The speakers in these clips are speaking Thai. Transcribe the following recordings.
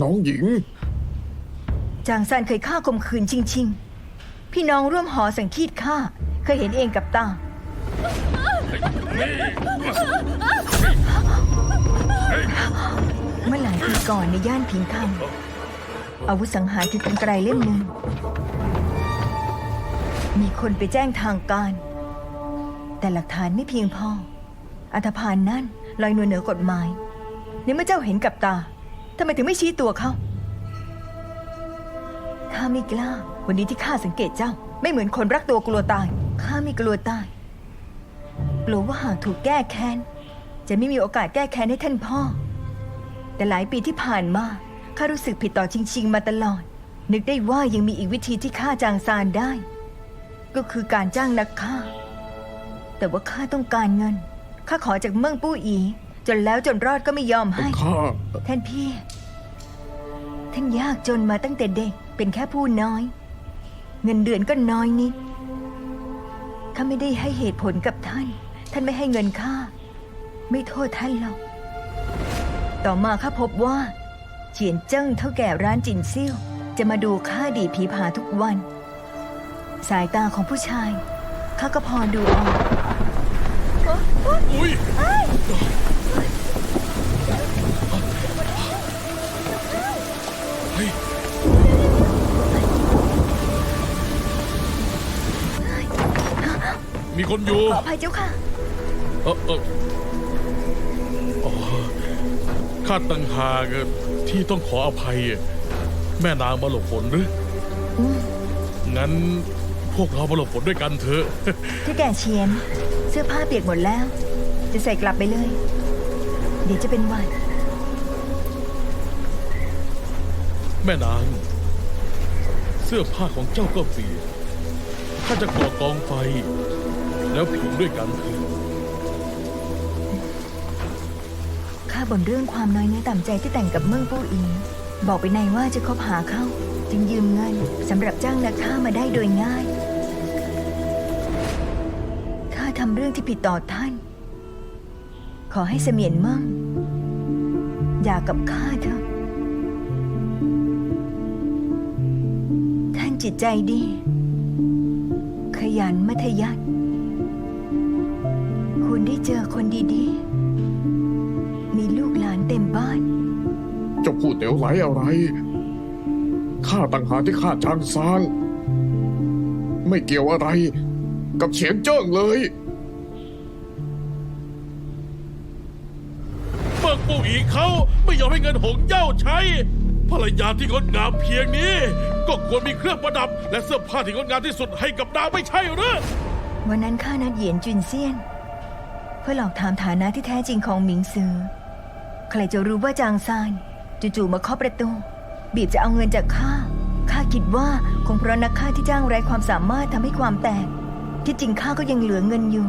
น้องหญิง จางซานเคยฆ่าข่มขืนจริง ๆ พี่น้องร่วมหอสังคีตฆ่า เคยเห็นเองกับตา เมื่อหลายปีก่อนในย่านพิงคำอาวุธสังหารคือกันไกรเล่มหนึ่ง มีคนไปแจ้งทางการ แต่หลักฐานไม่เพียงพอ อัธพาลนั่นลอยนวลเหนือกฎหมายในเมื่อเจ้าเห็นกับตา ทำไมถึงไม่ชี้ตัวเขาข้าไม่กล้า วันนี้ที่ข้าสังเกตเจ้า ไม่เหมือนคนรักตัวกลัวตาย ข้าไม่กลัวตาย กลัวว่าหากถูกแก้แค้น จะไม่มีโอกาสแก้แค้นให้ท่านพ่อ แต่หลายปีที่ผ่านมา ข้ารู้สึกผิดต่อชิงชิงมาตลอด นึกได้ว่ายังมีอีกวิธีที่ข้าจางซานได้ ก็คือการจ้างนักฆ่า แต่ว่าข้าต้องการเงิน ข้าขอจากเมืองปู้อี จนแล้วจนรอดก็ไม่ยอมให้ ข้า ท่านพี่ ท่านยากจนมาตั้งแต่เด็ก เป็นแค่ผู้น้อย เงินเดือนก็น้อยนิดข้าไม่ได้ให้เหตุผลกับท่าน ท่านไม่ให้เงินข้า ไม่โทษท่านหรอก ต่อมาข้าพบว่า เจียนเจิ้งเท่าแก่ร้านจินซิ่วจะมาดูข้าดีดผีผาทุกวัน สายตาของผู้ชายข้าก็พอดูออกอุ้ย มีคนอยู่ ขออภัยเจ้าค่ะ เออเอออ๋อข้าตังหากที่ต้องขออภัย แม่นางมาหลบฝนหรือองั้นพวกเรามาหลบฝนด้วยกันเถอะที่แก่เชียน เสื้อผ้าเปียกหมดแล้ว จะใส่กลับไปเลย เดี๋ยวจะเป็นหวัดแม่นาง เสื้อผ้าของเจ้าก็เปียกข้าจะก่อกองไฟ แล้วผิงด้วยกันเถอะข้าบ่นเรื่องความน้อยเนื้อต่ำใจที่แต่งกับเมืองปู้อีบอกไปในว่าจะคบหาเขาจึงยืมเงินสำหรับจ้างนักฆ่ามาได้โดยง่ายข้าทำเรื่องที่ผิดต่อท่าน ขอให้เสมียนมั่งอย่ากับข้าเถอะท่านจิตใจดี ขยันมัธยัติ คุณได้เจอคนดีๆ มีลูกหลานเต็มบ้าน เจ้าพูดเดี๋ยวไหลอะไร ข้าต่างหากที่ข้าจางซาง ไม่เกี่ยวอะไร กับเฉียงเจิ้งเลย เบิกปู่อีเขาไม่ยอมให้เงินหงเย่าใช้ ภรรยาที่งดงามเพียงนี้ ก็ควรมีเครื่องประดับ และเสื้อผ้าที่งดงามที่สุดให้กับนางไม่ใช่หรือ วันนั้นข้านัดเหยียนจุนเซียนเพื่อหลอกถามฐานะที่แท้จริงของหมิงซือ ใครจะรู้ว่าจางซานจู่ๆมาเคาะประตู บีบจะเอาเงินจากข้า ข้าคิดว่าคงเพราะนักฆ่าที่จ้างไร้ความสามารถทำให้ความแตก ที่จริงข้าก็ยังเหลือเงินอยู่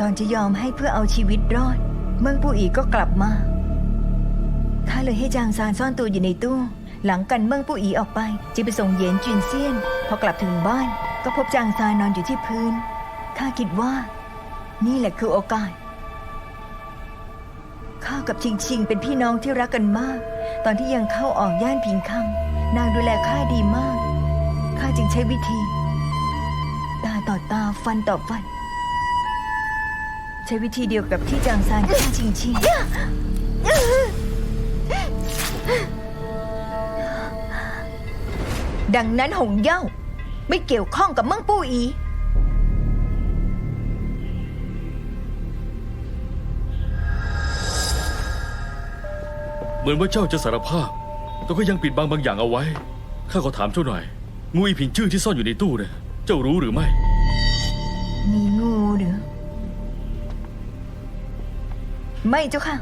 ตอนจะยอมให้เพื่อเอาชีวิตรอด เมืองปูอีก็กลับมาข้าเลยให้จางซานซ่อนตัวอยู่ในตู้ หลังกันเมืองปูอีออกไปจึงไปส่งเยียนจุนเซียน พอกลับถึงบ้าน ก็พบจางซานนอนอยู่ที่พื้นข้าคิดว่า นี่แหละคือโอกาส ข้ากับชิงชิงเป็นพี่น้องที่รักกันมาก ตอนที่ยังเข้าออกย่านพิงคำนางดูแลข้าดีมาก ข้าจึงใช้วิธี ตาต่อตาฟันต่อฟัน ใช้วิธีเดียวกับที่จางซานฆ่าชิงชิงดังนั้นหงเย่า ไม่เกี่ยวข้องกับเมืองปู้อี เหมือนว่าเจ้าจะสารภาพ แต่ก็ยังปิดบังบางอย่างเอาไว้ ข้าขอถามเจ้าหน่อย งูอีผิงชื่อที่ซ่อนอยู่ในตู้เนี่ยเจ้ารู้หรือไม่ มีงูหรือ ไม่เจ้าค่ะ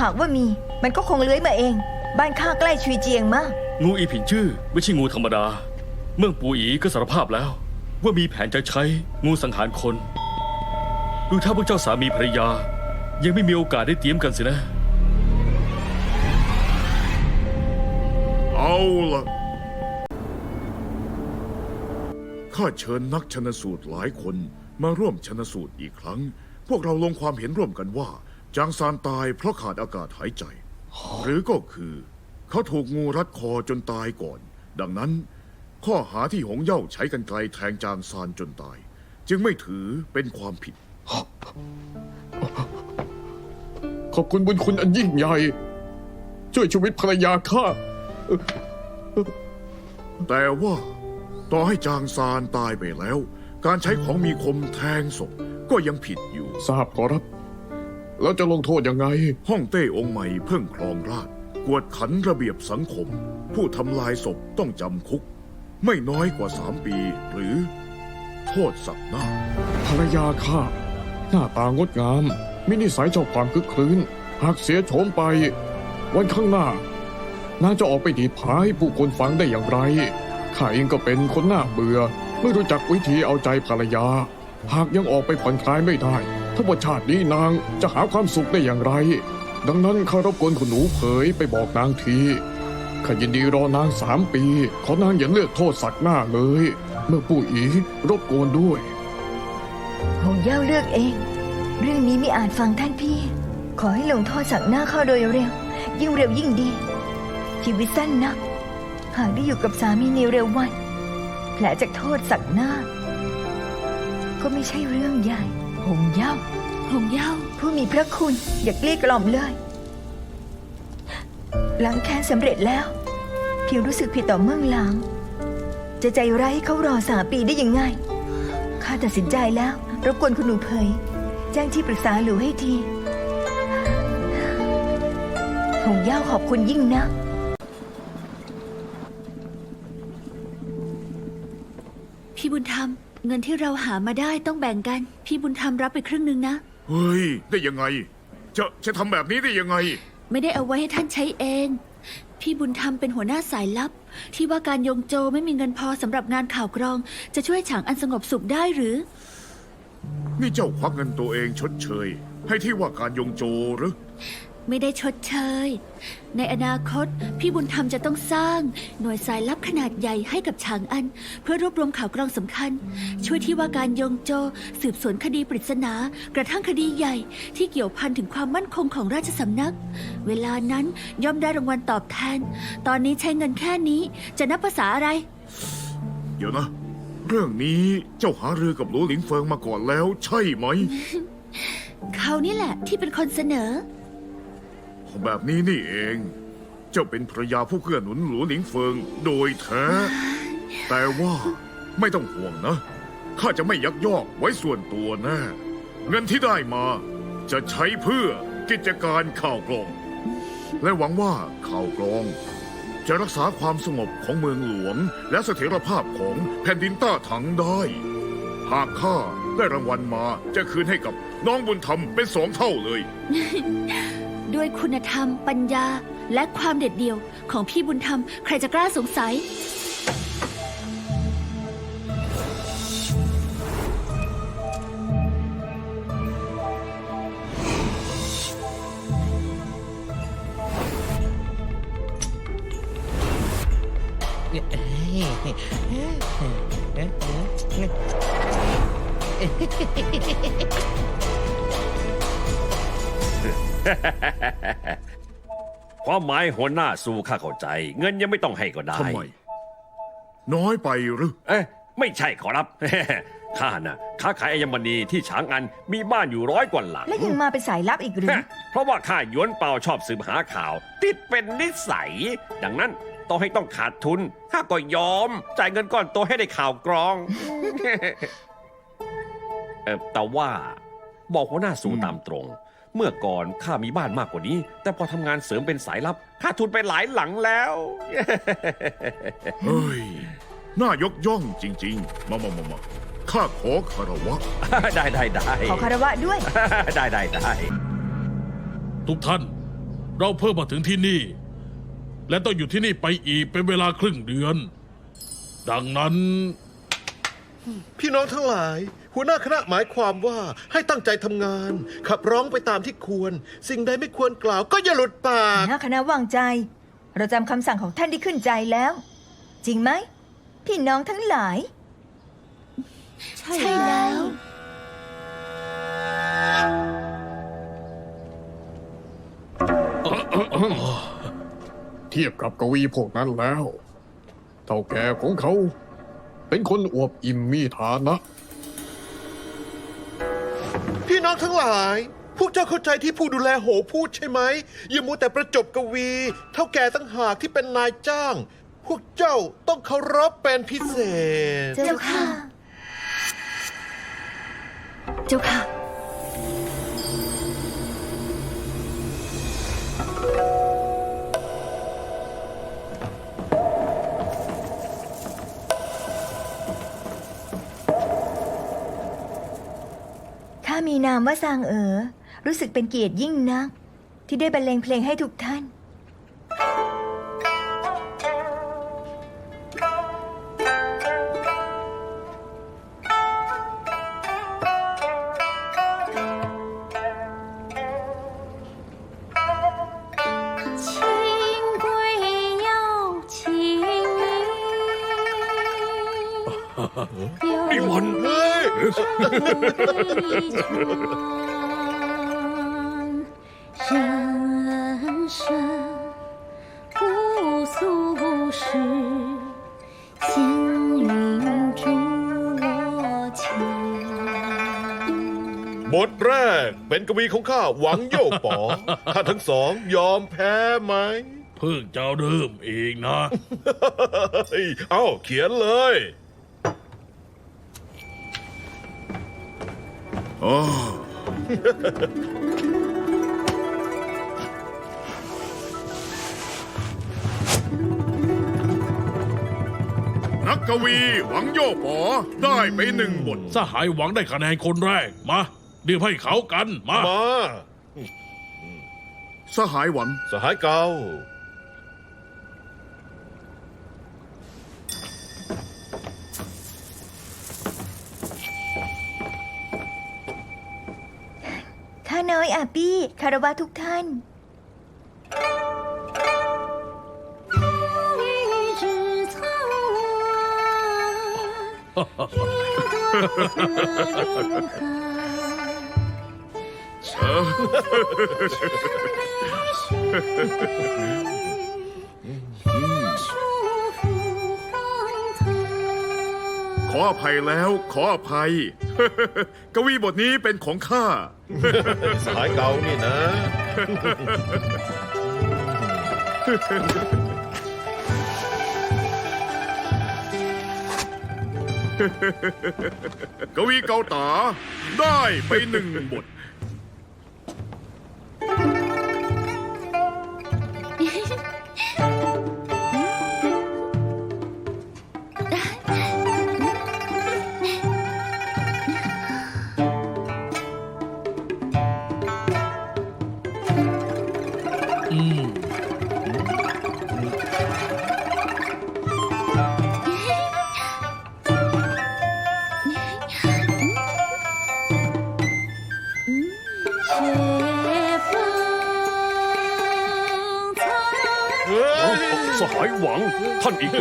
หากว่ามีมันก็คงเลื้อยมาเอง บ้านข้าใกล้ชุยเจียงมาก งูอีผิงชื่อไม่ใช่งูธรรมดา เมืองปูอีก็สารภาพแล้ว ว่ามีแผนจะใช้งูสังหารคน ดูถ้าพวกเจ้าสามีภรรยา ยังไม่มีโอกาสได้เตรียมกันสินะ เอาล่ะข้าเชิญนักชนสูตรหลายคนมาร่วมชนสูตรอีกครั้ง พวกเราลงความเห็นร่วมกันว่า จางซานตายเพราะขาดอากาศหายใจ หรือก็คือ เขาถูกงูรัดคอจนตายก่อน ดังนั้น ข้อหาที่หงเย่าใช้กันไกลแทงจางซานจนตาย จึงไม่ถือเป็นความผิด ขอบคุณบุญคุณอันยิ่งใหญ่ ช่วยชีวิตภรรยาข้า แต่ว่าต่อให้จางซานตายไปแล้ว การใช้ของมีคมแทงศพก็ยังผิดอยู่ ทราบขอรับ แล้วจะลงโทษยังไง ห้องเต้องค์ใหม่เพิ่งครองราชย์กวดขันระเบียบสังคม ผู้ทำลายศพต้องจำคุก ไม่น้อยกว่าสามปี หรือ โทษสักหน้า ภรรยาข้าหน้าตางดงาม มินิสัยชอบความคึกคลื้น หากเสียโฉมไป วันข้างหน้า นางจะออกไปดีพายผู้คนฟังได้อย่างไรข้าเองก็เป็นคนหน้าเบื่อ ไม่รู้จักวิธีเอาใจภรรยา หากยังออกไปผ่อนคลายไม่ได้ถ้าว่าชาตินี้นางจะหาความสุขได้อย่างไร ดังนั้นข้ารบกวนคุณหนูเผยไปบอกนางทีข้ายินดีรอนางสามปี ขอนางอย่าเลือกโทษสักหน้าเลย เมื่อปู่อีรบกวนด้วยหงเย่าเลือกเอง เรื่องนี้ไม่อาจฟังท่านพี่ ขอให้ลงโทษสักหน้าเข้าโดยเร็ว ยิ่งเร็วยิ่งดี ชีวิตสั้นนัก หากได้อยู่กับสามีในเร็ววัน แผลจากโทษสักหน้า ก็ไม่ใช่เรื่องใหญ่ หงเย่าหงเย่าผู้มีพระคุณอย่าเกลี้ยกล่อมเลย หลังแค้นสำเร็จแล้ว เพียงรู้สึกผิดต่อเมืองหลัง จะใจร้ายให้เขารอสามปีได้ยังไง ข้าตัดสินใจแล้ว รบกวนคุณหนูเผย แจ้งที่ปรึกษาหลูให้ที หงย่าขอบคุณยิ่งนะพี่ เงินที่เราหามาได้ต้องแบ่งกัน พี่บุญธรรมรับไปครึ่งหนึ่งนะ เฮ้ย ได้ยังไง จะจะทำแบบนี้ได้ยังไง ไม่ได้เอาไว้ให้ท่านใช้เอง พี่บุญธรรมเป็นหัวหน้าสายลับ ที่ว่าการยงโจไม่มีเงินพอสำหรับงานข่าวกรอง จะช่วยฉางอันสงบสุขได้หรือ นี่เจ้าควักเงินตัวเองชดเชย ให้ที่ว่าการยงโจหรือ ไม่ได้ชดเชย ในอนาคต พี่บุญธรรมจะต้องสร้าง หน่วยสายลับขนาดใหญ่ให้กับฉางอัน เพื่อรวบรวมข่าวกรองสำคัญ ช่วยที่ว่าการยงโจ สืบสวนคดีปริศนา กระทั่งคดีใหญ่ ที่เกี่ยวพันถึงความมั่นคงของราชสำนัก เวลานั้นย่อมได้รางวัลตอบแทน ตอนนี้ใช้เงินแค่นี้จะนับภาษาอะไร เดี๋ยวนะ เรื่องนี้เจ้าหารือกับหลัวหลิงเฟิงมาก่อนแล้วใช่ไหม เขานี่แหละที่เป็นคนเสนอ แบบนี้นี่เอง เจ้าเป็นภรรยาผู้เกื้อหนุนหลัวหลิงเฟิงโดยแท้ แต่ว่าไม่ต้องห่วงนะ ข้าจะไม่ยักยอกไว้ส่วนตัวแน่เงินที่ได้มาจะใช้เพื่อกิจการข่าวกรอง และหวังว่าข่าวกรอง จะรักษาความสงบของเมืองหลวง และเสถียรภาพของแผ่นดินต้าถังได้ หากข้าได้รางวัลมาจะคืนให้กับน้องบุญธรรมเป็นสองเท่าเลย ด้วยคุณธรรม ปัญญา และความเด็ดเดี่ยว ของพี่บุญธรรม ใครจะกล้าสงสัย ความหมายหัวหน้าสู้ข้าเข้าใจ เงินยังไม่ต้องให้ก็ได้ ทำไม น้อยไปหรือเอ๊ะไม่ใช่ขอรับ ข้าน่ะค้าขายอัญมณีที่ฉางอันมีบ้านอยู่ร้อยกว่าหลัง และยังมาเป็นสายลับอีกหรือ ฮะเพราะว่าข้าหยวนเปาชอบสืบหาข่าว ติดเป็นนิสัย ดังนั้นต่อให้ต้องขาดทุนข้าก็ยอม จ่ายเงินก้อนโตให้ได้ข่าวกรอง เออแต่ว่า บอกหัวหน้าสู่ตามตรง เมื่อก่อนข้ามีบ้านมากกว่านี้ แต่พอทำงานเสริมเป็นสายลับขาดทุนไปหลายหลังแล้ว เฮ้ย น่ายกย่องจริง ๆ มามามามาข้าขอคารวะ ได้ได้ได้ขอคารวะด้วย ได้ได้ได้ทุกท่าน เราเพิ่มมาถึงที่นี่ และต้องอยู่ที่นี่ไปอีกเป็นเวลาครึ่งเดือน ดังนั้น พี่น้องทั้งหลาย หัวหน้าคณะหมายความว่าให้ตั้งใจทำงาน ขับร้องไปตามที่ควร สิ่งใดไม่ควรกล่าวก็อย่าหลุดปากหน้าคณะวางใจ เราจำคำสั่งของท่านได้ขึ้นใจแล้ว จริงไหม พี่น้องทั้งหลาย ใช่แล้วเอ่อเอ่อเอ่อเทียบกับกวีพวกนั้นแล้ว เท่าแก่ของเขา เป็นคนอวบอิ่มมีฐานะ พี่น้องทั้งหลาย พวกเจ้าเข้าใจที่ผู้ดูแลโหพูดใช่ไหมอย่ามัวแต่ประจบกวี เท่าแก่ตั้งหากที่เป็นนายจ้าง พวกเจ้าต้องเคารพเป็นพิเศษ เจ้าค่ะ เจ้าค่ะมีนามว่าซางเอ๋อ รู้สึกเป็นเกียรติยิ่งนัก ที่ได้บรรเลงเพลงให้ทุกท่าน 情归有情意，有 นี่มัน เฮ้ย 一 บทแรก เป็นกวีของข้าหวังโยกป๋อท่านทั้งสองยอมแพ้ไหม เพิ่งจะเริ่มเองนะเฮ้ยเอ้าเขียนเลยอ๋อนักกวีหวังโยปอได้ไปหนึ่งบทสหายหวังได้คะแนนคนแรก มาเดี๋ยวให้เขากันมา มา สหายหวัง สหายเก่าข้าน้อยอาปี้คารวะทุกท่าน ขออภัยแล้ว ขออภัย กวีบทนี้เป็นของข้าสหายเก่านี่นะ กวีเกาตาได้ไปหนึ่งบท 嗯。谢凤草。是海王，他英格。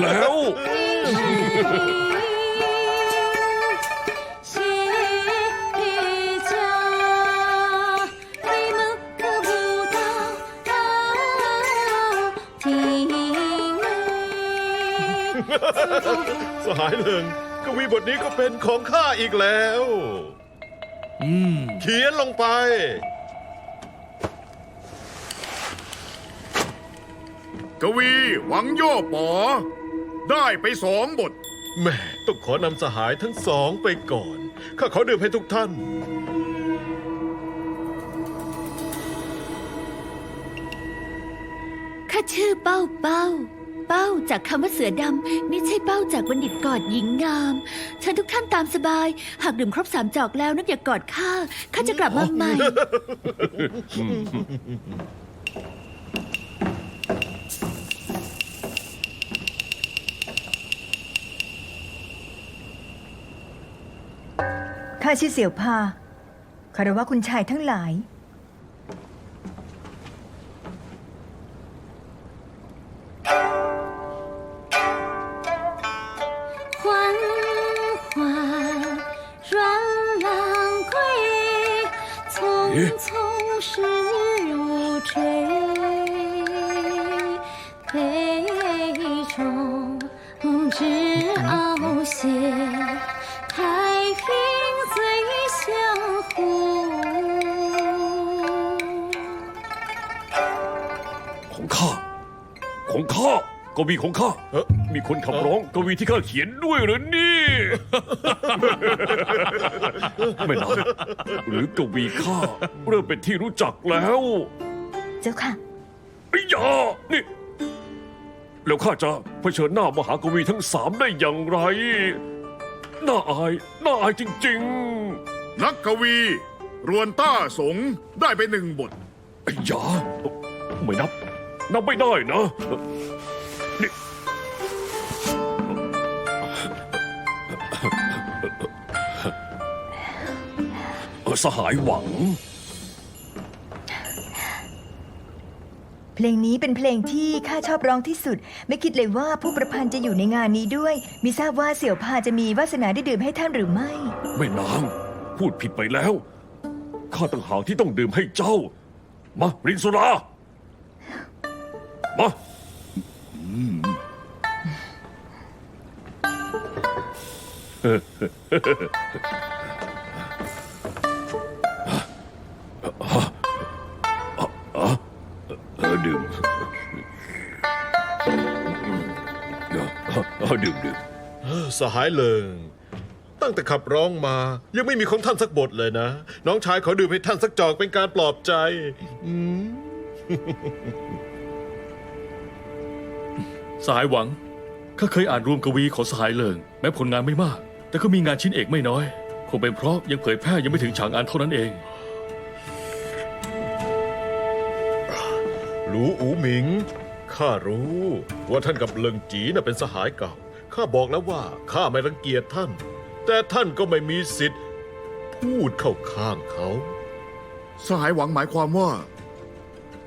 ายหนึ่งกวีบทนี้ก็เป็นของข้าอีกแล้ว อืม เขียนลงไป กวีหวังโยปอ ได้ไปสองบท แม่ต้องขอนำสหายทั้งสองไปก่อน ข้าขอดื่มให้ทุกท่าน ข้าชื่อเป้าเป้า เป้าจากคำว่าเสือดำไม่ใช่เป้าจากบัณฑิตกอดหญิงงามเชิญทุกท่านตามสบาย หากดื่มครบสามจอกแล้วนึกอย่ากกอดข้าข้าจะกลับมาใหม่ ข้าชื่อเสี่ยวพาคารวะคุณชายทั้งหลาย 太平最相互。 ของข้า ของข้ากวีของข้าเอ๊ะมีคนขับร้องกวีที่ข้าเขียนด้วยเหรอนี่ ไม่นานหรือกวีข้าเริ่มเป็นที่รู้จักแล้ว เจ้าค่ะ ไอ้ยานี่ แล้วข้าจะเผชิญหน้ามหากวีทั้งสามได้อย่างไร น่าอาย น่าอายจริงนักกวี รวนต้าสงได้ไปหนึ่งบท ๆไอ้ยาไม่นับ นับไม่ได้นะนี่สหายหวัง เพลงนี้เป็นเพลงที่ข้าชอบร้องที่สุด ไม่คิดเลยว่าผู้ประพันธ์จะอยู่ในงานนี้ด้วย มิทราบว่าเสี่ยวพาจะมีวาสนาได้ดื่มให้ท่านหรือไม่ แม่นาง พูดผิดไปแล้ว ข้าต่างหากที่ต้องดื่มให้เจ้า มารินสุรา มา เออดื่มดื่มสหายเลิง ตั้งแต่ขับร้องมา ยังไม่มีของท่านสักบทเลยนะ น้องชายขอดื่มให้ท่านสักจอกเป็นการปลอบใจอืมสหายหวัง ข้าเคยอ่านรวมกวีของสหายเลิง แม้ผลงานไม่มาก แต่ก็มีงานชิ้นเอกไม่น้อย คงเป็นเพราะยังเผยแพร่ยังไม่ถึงฉางอันเท่านั้นเอง หลูอูหมิง ข้ารู้ว่าท่านกับเลิงจีน่ะเป็นสหายเก่า ข้าบอกแล้วว่าข้าไม่รังเกียจท่าน แต่ท่านก็ไม่มีสิทธิ์ พูดเข้าข้างเขา สหายหวังหมายความว่า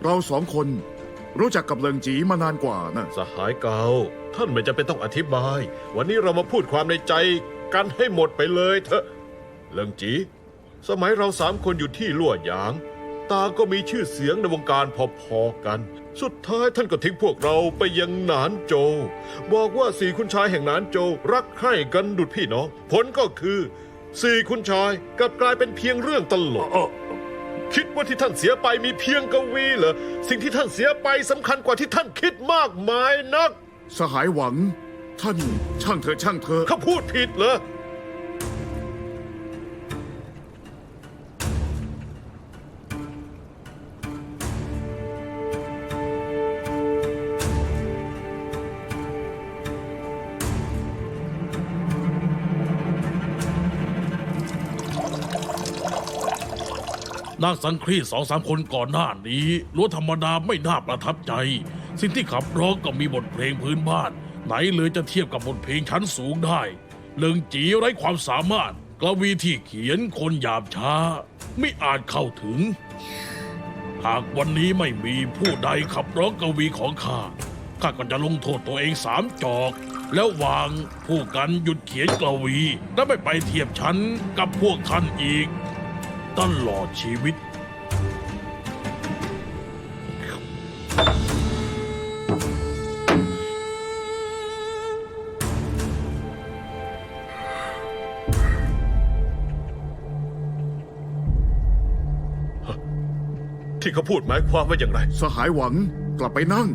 เราสองคนรู้จักกับเลิงจีมานานกว่านะสหายเก่า ท่านไม่จำเป็นต้องอธิบาย วันนี้เรามาพูดความในใจกันให้หมดไปเลยเถอะ เลิงจี สมัยเราสามคนอยู่ที่ลั่วหยาง ตางก็มีชื่อเสียงในวงการพอๆกันสุดท้ายท่านก็ทิ้งพวกเราไปยังหนานโจวบอกว่าสี่คุณชายแห่งหนานโจวรักใคร่กันดุดพี่น้อง ผลก็คือ สี่คุณชายกลับกลายเป็นเพียงเรื่องตลกเอ่อคิดว่าที่ท่านเสียไปมีเพียงกวีเหรอ สิ่งที่ท่านเสียไปสำคัญกว่าที่ท่านคิดมากมายนัก สหายหวัง ท่านช่างเถอะช่างเถอะ เขาพูดผิดเหรอ นางสังครีสองสามคนก่อนหน้านี้ล้วนธรรมดาไม่น่าประทับใจ สิ่งที่ขับร้องก็มีบทเพลงพื้นบ้าน ไหนเลยจะเทียบกับบทเพลงชั้นสูงได้ เลิงจีไร้ความสามารถกวีที่เขียนคนหยาบช้า ไม่อาจเข้าถึง หากวันนี้ไม่มีผู้ใดขับร้องกวีของข้าข้าก็จะลงโทษตัวเองสามจอก แล้ววางผู้กันหยุดเขียนกวี และไม่ไปเทียบชั้นกับพวกท่านอีก ตลอดชีวิต ที่เขาพูดหมายความว่าอย่างไร สหายหวังกลับไปนั่ง